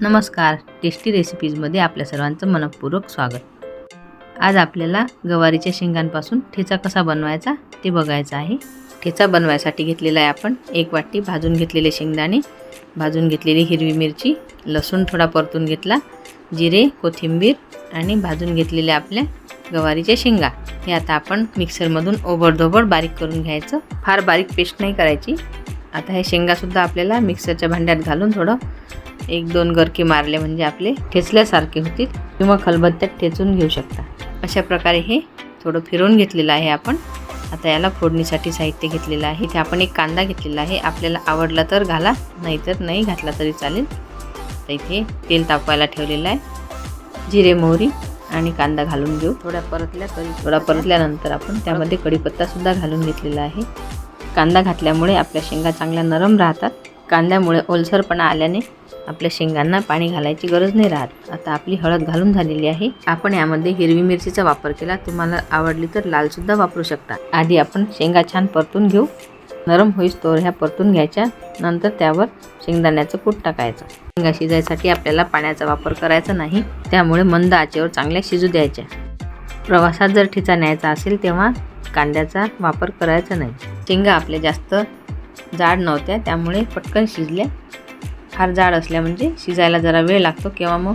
नमस्कार. टेस्टी रेसिपीजमध्ये आपल्या सर्वांचं मनपूर्वक स्वागत. आज आपल्याला गवारीच्या शेंगांपासून ठेचा कसा बनवायचा ते बघायचं आहे. ठेचा बनवायसाठी घेतलेला आहे आपण एक वाटी भाजून घेतलेले शेंगदाणे भाजून घेतलेली हिरवी मिरची लसूण थोडा परतून घेतला जिरे कोथिंबीर आणि भाजून घेतलेल्या आपल्या गवारीच्या शेंगा. हे आता आपण मिक्सरमधून ओबडधोबड बारीक करून घ्यायचं. फार बारीक पेस्ट नाही करायची. आता हे शेंगासुद्धा आपल्याला मिक्सरच्या भांड्यात घालून थोडं एक दोन गरके मारले म्हणजे आपले ठेचल्यासारखे होतील किंवा खलबत्त्यात ठेचून घेऊ शकता. अशा प्रकारे हे थोडं फिरवून घेतलेलं आहे आपण. आता याला फोडणीसाठी साहित्य घेतलेलं आहे. इथे आपण एक कांदा घेतलेला आहे. आपल्याला आवडला तर घाला नाहीतर नाही घातला तरी चालेल. तर इथे तेल तापवायला ठेवलेलं आहे. जिरे मोहरी आणि कांदा घालून घेऊ. थोड्या परतल्या तरी थोडा परतल्यानंतर आपण त्यामध्ये कढीपत्तासुद्धा घालून घेतलेला आहे. कांदा घातल्यामुळे आपल्या शेंगा चांगल्या नरम राहतात. कांद्यामुळे ओलसरपणा आल्याने आपल्या शेंगांना पाणी घालायची गरज नाही राहत. आता आपली हळद घालून झालेली आहे. आपण यामध्ये हिरवी मिरचीचा वापर केला. तुम्हाला आवडली तर लालसुद्धा वापरू शकता. आधी आपण शेंगा छान परतून घेऊ. नरम होईस तोर ह्या परतून घ्यायच्या. नंतर त्यावर शेंगदाण्याचं कूट टाकायचं. शेंगा शिजायसाठी आपल्याला पाण्याचा वापर करायचा नाही. त्यामुळे मंद आचेवर चांगल्या शिजू द्यायच्या. प्रवासात जर ठिचा न्यायचा असेल तेव्हा कांद्याचा वापर करायचा नाही. शेंगा आपल्या जास्त जाड नव्हत्या त्यामुळे पटकन शिजल्या. फार जाड असल्या म्हणजे शिजायला जरा वेळ लागतो किंवा मग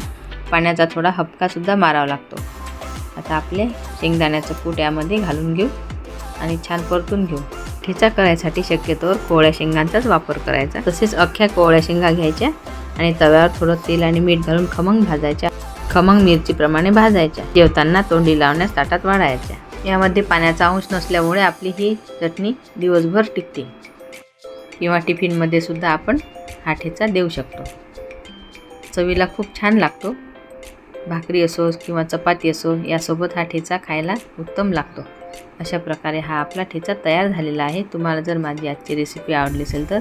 पाण्याचा थोडा हपकासुद्धा मारावा लागतो. आता आपले शेंगदाण्याचं कूट यामध्ये घालून घेऊ आणि छान परतून घेऊ. ठेचा करायसाठी शक्यतोवर कोवळ्या शेंगांचाच वापर करायचा. तसेच अख्ख्या कोवळ्या शेंगा घ्यायच्या आणि तव्यावर थोडं तेल आणि मीठ घालून खमंग भाजायच्या. खमंग मिरचीप्रमाणे भाजायच्या. जेवताना तोंडी लावण्यास ताटात वाढायच्या. यामध्ये पाण्याचा अंश नसल्यामुळे आपली ही चटणी दिवसभर टिकते. किंवा टिफिनमध्ये सुद्धा आपण हा ठेचा देऊ शकतो. चवीला खूप छान लागतो. भाकरी असो किंवा चपाती असो यासोबत हा ठेचा खायला उत्तम लागतो. अशा प्रकारे हा आपला ठेचा तयार झालेला आहे. तुम्हाला जर माझी आजची रेसिपी आवडली असेल तर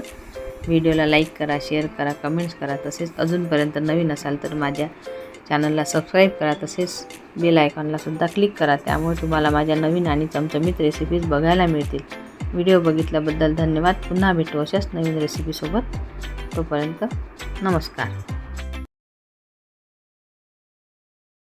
व्हिडिओला लाईक करा शेअर करा कमेंट्स करा. तसेच अजूनपर्यंत नवीन असाल तर माझ्या चॅनलला सबस्क्राईब करा तसेच बेल आयकॉनलासुद्धा क्लिक करा त्यामुळे तुम्हाला माझ्या नवीन आणि चमचमीत रेसिपीज बघायला मिळतील. व्हिडिओ बघितल्याबद्दल धन्यवाद. पुन्हा भेटू अशाच नवीन रेसिपीसोबत तोपर्यंत नमस्कार.